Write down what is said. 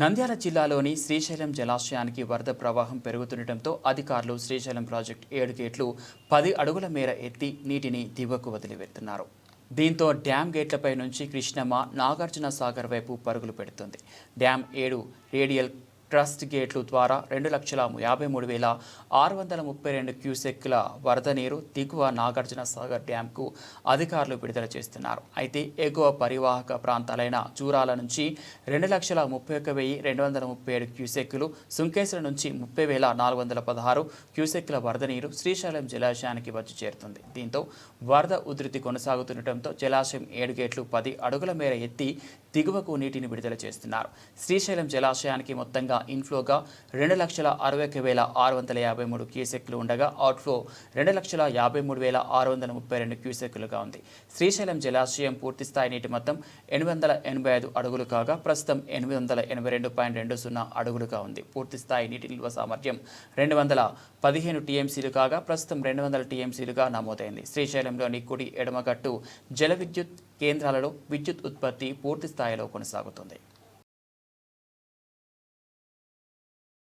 నంద్యాల జిల్లాలోని శ్రీశైలం జలాశయానికి వరద ప్రవాహం పెరుగుతుండటంతో అధికారులు శ్రీశైలం ప్రాజెక్టు ఏడు గేట్లు పది అడుగుల మేర ఎత్తి నీటిని దిగువకు వదిలివెడుతున్నారు దీంతో డ్యామ్ గేట్లపై నుంచి కృష్ణమ్మ నాగార్జున సాగర్ వైపు పరుగులు పెడుతుంది. డ్యాం ఏడు రేడియల్ ట్రస్ట్ గేట్లు ద్వారా రెండు లక్షల యాభై మూడు వేల ఆరు వందల ముప్పై రెండు క్యూసెక్ల వరద నీరు దిగువ నాగార్జున సాగర్ డ్యాంకు అధికారులు విడుదల చేస్తున్నారు. అయితే ఎగువ పరివాహక ప్రాంతాలైన జూరాల నుంచి రెండు లక్షల ముప్పై ఒక వెయ్యి రెండు వందల ముప్పై ఏడు క్యూసెక్కులు సుంకేశ్వర నుంచి ముప్పై వేల నాలుగు వందల పదహారు క్యూసెక్ల వరద నీరు శ్రీశైలం జలాశయానికి వచ్చి చేరుతుంది. దీంతో వరద ఉధృతి కొనసాగుతుండటంతో జలాశయం ఏడు గేట్లు పది అడుగుల మేర ఎత్తి దిగువకు నీటిని విడుదల చేస్తున్నారు. శ్రీశైలం జలాశయానికి మొత్తంగా ఇన్ఫ్లోగా రెండు లక్షల అరవై ఒక వేల ఆరు వందల యాభై మూడు క్యూసెక్లు ఉండగా అవుట్ఫ్లో రెండు లక్షల యాభై మూడు వేల ఆరు వందల ముప్పై రెండు క్యూసెక్లుగా ఉంది. శ్రీశైలం జలాశయం పూర్తి స్థాయి నీటి మొత్తం ఎనిమిది వందల ఎనభై ఐదు అడుగులు కాగా ప్రస్తుతం ఎనిమిది వందల ఎనభై రెండు పాయింట్ రెండు సున్నా అడుగులుగా ఉంది. పూర్తి స్థాయి నీటి నిల్వ సామర్థ్యం రెండు వందల పదిహేను టీఎంసీలు కాగా ప్రస్తుతం రెండు వందల టీఎంసీలుగా నమోదైంది. శ్రీశైలంలోని కుడి ఎడమగట్టు జల విద్యుత్ కేంద్రాలలో విద్యుత్ ఉత్పత్తి పూర్తి స్థాయిలో కొనసాగుతుంది.